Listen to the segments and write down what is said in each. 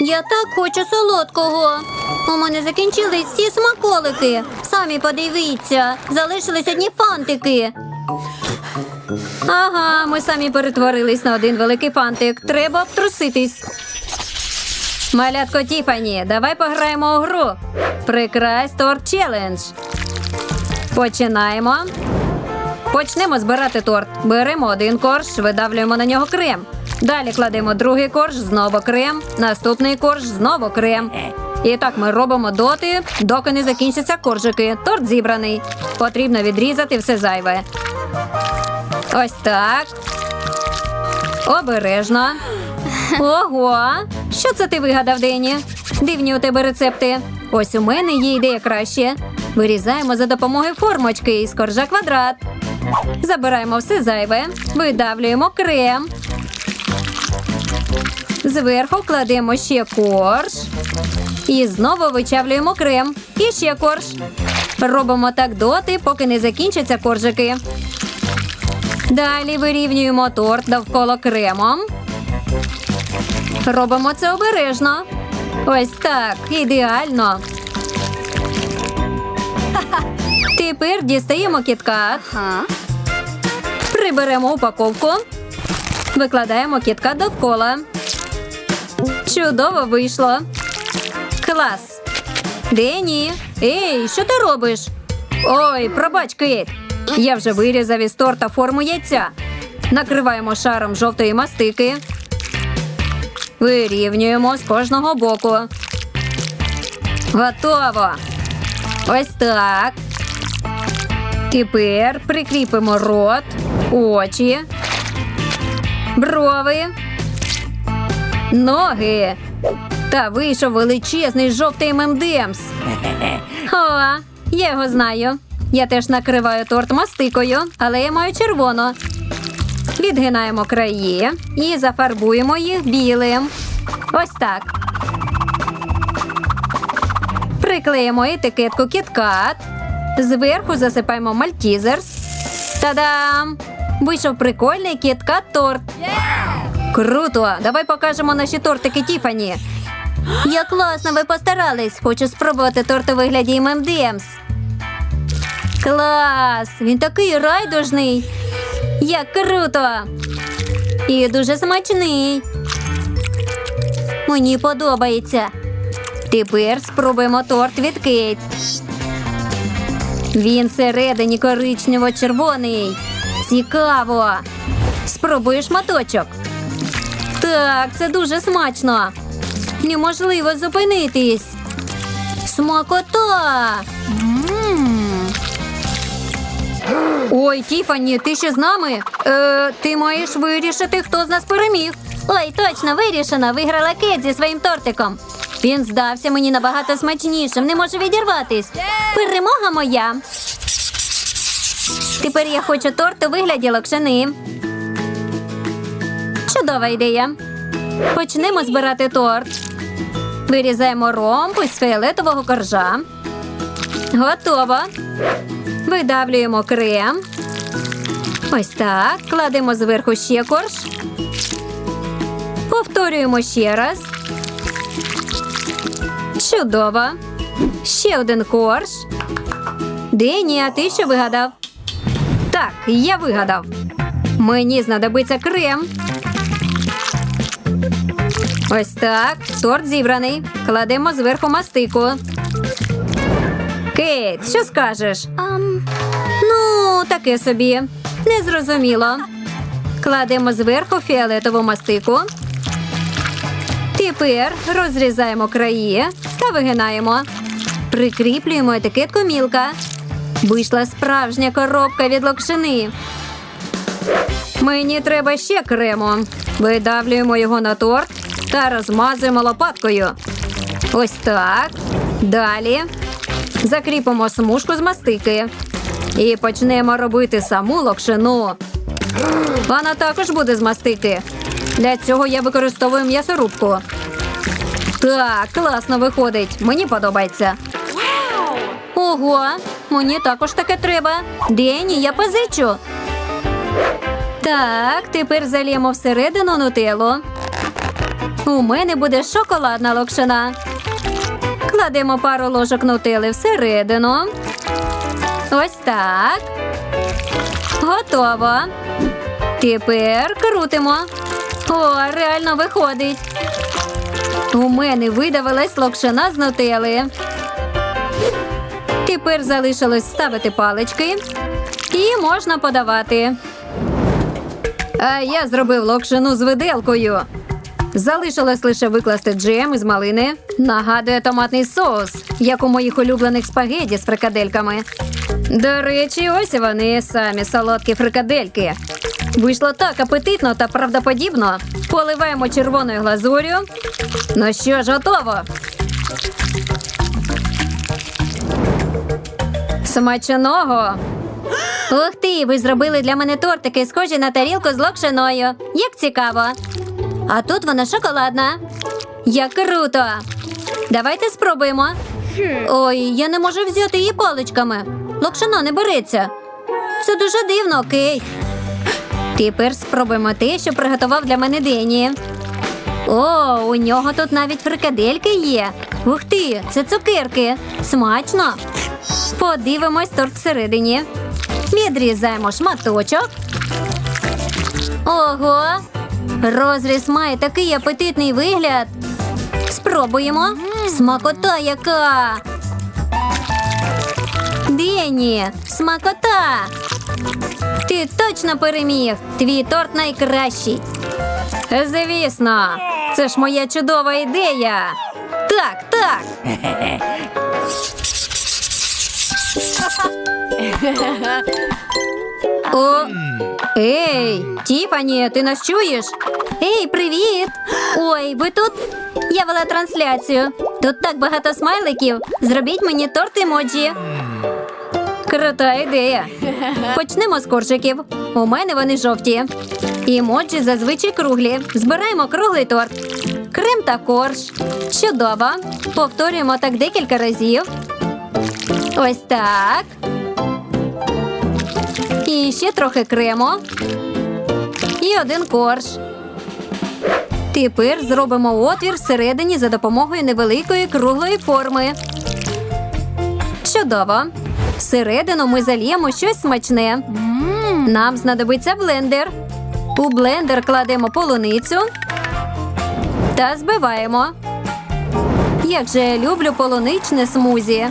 Я так хочу солодкого. У мене закінчились всі смаколики. Самі подивіться, залишились одні фантики. Ага, ми самі перетворились на один великий фантик. Треба обтруситись. Малятко Тіфані, давай пограємо у гру. Прикрась торт челендж. Починаємо. Почнемо збирати торт. Беремо один корж, видавлюємо на нього крем. Далі кладемо другий корж, знову крем, наступний корж, знову крем. І так ми робимо доти, доки не закінчаться коржики. Торт зібраний. Потрібно відрізати все зайве. Ось так. Обережно. Ого! Що це ти вигадав, Дені? Дивні у тебе рецепти. Ось у мене є ідея краще. Вирізаємо за допомогою формочки із коржа квадрат. Забираємо все зайве, видавлюємо крем. Зверху кладемо ще корж. І знову вичавлюємо крем. І ще корж. Робимо так доти, поки не закінчаться коржики. Далі вирівнюємо торт довкола кремом. Робимо це обережно. Ось так, ідеально. Тепер дістаємо кіткат. Приберемо упаковку. Викладаємо кіткат довкола. Чудово вийшло. Клас. Дені. Ей, що ти робиш? Ой, пробач, Кейт. Я вже вирізав із торта форму яйця. Накриваємо шаром жовтої мастики. Вирівнюємо з кожного боку. Готово. Ось так. Тепер прикріпимо рот, очі, брови, ноги. Та вийшов величезний жовтий ММДМС. О, я його знаю. Я теж накриваю торт мастикою, але я маю червону. Відгинаємо краї і зафарбуємо їх білим. Ось так. Приклеїмо етикетку кіткат. Зверху засипаємо мальтізерс. Та-дам! Вийшов прикольний кіткат торт. Круто! Давай покажемо наші тортики Тіфані. Як класно, ви постарались. Хочу спробувати торт у вигляді ММДМС. Клас! Він такий райдужний. Як круто! І дуже смачний. Мені подобається. Тепер спробуємо торт від Кейт. Він всередині коричнево-червоний. Цікаво. Спробуєш шматочок. Так, це дуже смачно. Неможливо зупинитись. Смакота. Ой, Тіфані, ти ще з нами? Е, ти маєш вирішити, хто з нас переміг. Ой, точно вирішено. Виграла Кет зі своїм тортиком. Він здався мені набагато смачнішим, не можу відірватись. Перемога моя. Тепер я хочу торт у вигляді локшини. Чудова ідея. Почнемо збирати торт. Вирізаємо ромб із фіолетового коржа. Готово. Видавлюємо крем. Ось так. Кладемо зверху ще корж. Повторюємо ще раз. Чудово. Ще один корж. Дені, а ти що вигадав? Так, я вигадав. Мені знадобиться крем. Ось так. Торт зібраний. Кладемо зверху мастику. Кейт, що скажеш? Ну, таке собі. Незрозуміло. Кладемо зверху фіолетову мастику. Тепер розрізаємо краї та вигинаємо. Прикріплюємо етикетку мілка. Вийшла справжня коробка від локшини. Мені треба ще крему. Видавлюємо його на торт та розмазуємо лопаткою. Ось так. Далі закріпимо смужку з мастики. І почнемо робити саму локшину. Вона також буде з мастики. Для цього я використовую м'ясорубку. Так, класно виходить. Мені подобається. Ого, мені також таке треба. Дені, я позичу. Так, тепер заліємо всередину нутеллу. У мене буде шоколадна локшина. Кладемо пару ложок нутели всередину. Ось так. Готово. Тепер крутимо. О, реально виходить. У мене видавилась локшина з нутели. Тепер залишилось ставити палички і можна подавати. А я зробив локшину з виделкою. Залишилось лише викласти джем із малини. Нагадує томатний соус, як у моїх улюблених спагеді з фрикадельками. До речі, ось вони самі солодкі фрикадельки. Вийшло так апетитно та правдоподібно. Поливаємо червоною глазур'ю. Ну що ж, готово. Смачного. Ух ти, ви зробили для мене тортики, схожі на тарілку з локшиною. Як цікаво. А тут вона шоколадна. Як круто. Давайте спробуємо. Ой, я не можу взяти її паличками. Локшина не береться. Це дуже дивно, окей. Тепер спробуємо те, що приготував для мене Дені. О, у нього тут навіть фрикадельки є. Ух ти, це цукерки. Смачно. Подивимось торт всередині. Відрізаємо шматочок. Ого! Розріз має такий апетитний вигляд. Спробуємо. Смакота яка. Дені, смакота. Ти точно переміг. Твій торт найкращий. Звісно, це ж моя чудова ідея. Так, так. О, ей, Тіфані, ти нас чуєш? Ей, привіт! Ой, ви тут? Я вела трансляцію. Тут так багато смайликів. Зробіть мені торт емоджі. Крута ідея. Почнемо з коржиків. У мене вони жовті. Емоджі зазвичай круглі. Збираємо круглий торт. Крем та корж. Чудово. Повторюємо так декілька разів. Ось так. І ще трохи крему. І один корж. Тепер зробимо отвір всередині за допомогою невеликої круглої форми. Чудово. Всередину ми зальємо щось смачне. Нам знадобиться блендер. У блендер кладемо полуницю та збиваємо. Як же я люблю полуничне смузі.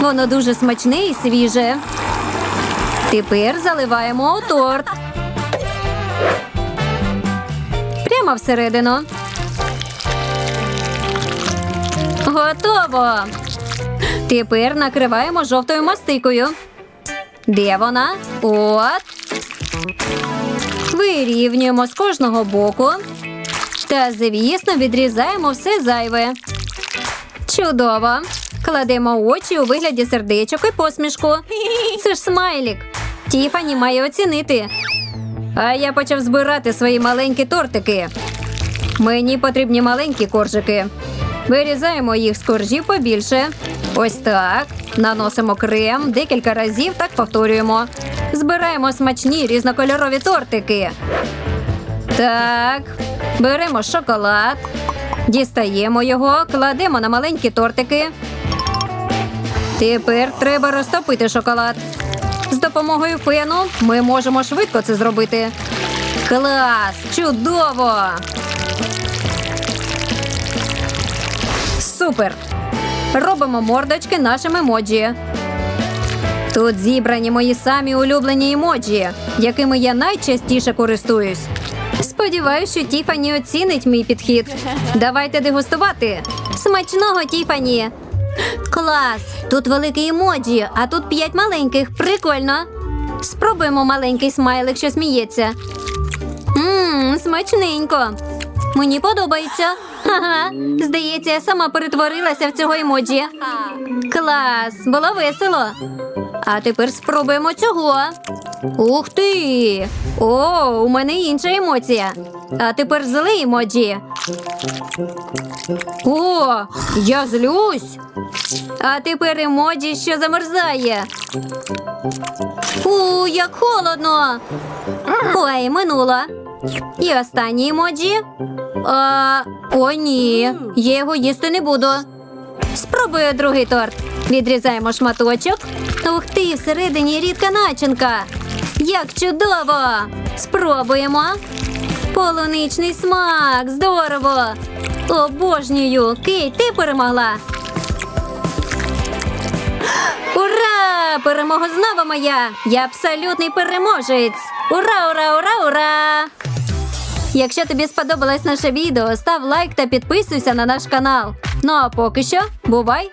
Воно дуже смачне і свіже. Тепер заливаємо у торт. Прямо всередину. Готово. Тепер накриваємо жовтою мастикою. Де вона? От. Вирівнюємо з кожного боку. Та, звісно, відрізаємо все зайве. Чудово. Кладемо очі у вигляді сердечок і посмішку. Це ж смайлік. Тіфані має оцінити. А я почав збирати свої маленькі тортики. Мені потрібні маленькі коржики. Вирізаємо їх з коржів побільше. Ось так. Наносимо крем декілька разів, так повторюємо. Збираємо смачні різнокольорові тортики. Так, беремо шоколад, дістаємо його, кладемо на маленькі тортики. Тепер треба розтопити шоколад. З допомогою фену ми можемо швидко це зробити. Клас! Чудово! Супер! Робимо мордочки нашим емоджі. Тут зібрані мої самі улюблені емоджі, якими я найчастіше користуюсь. Сподіваюсь, що Тіфані оцінить мій підхід. Давайте дегустувати. Смачного, Тіфані! Клас! Тут великі емоджі, а тут п'ять маленьких. Прикольно. Спробуємо маленький смайлик, що сміється. Ммм, смачненько. Мені подобається. Ага. Здається, я сама перетворилася в цього емоджі. Клас! Було весело. А тепер спробуємо цього. Ух ти! О, у мене інша емоція. А тепер злий емоджі. О, я злюсь. А тепер емоджі, що замерзає. У, як холодно. Ой, минуло. І останні емоджі. А, о, ні, я його їсти не буду. Спробую другий торт. Відрізаємо шматочок. Ух ти, всередині рідка начинка. Як чудово! Спробуємо. Полуничний смак, здорово! Обожнюю! Кейт, ти перемогла! Ура! Перемога знову моя! Я абсолютний переможець! Ура, ура, ура, ура! Якщо тобі сподобалось наше відео, став лайк та підписуйся на наш канал. Ну а поки що, бувай!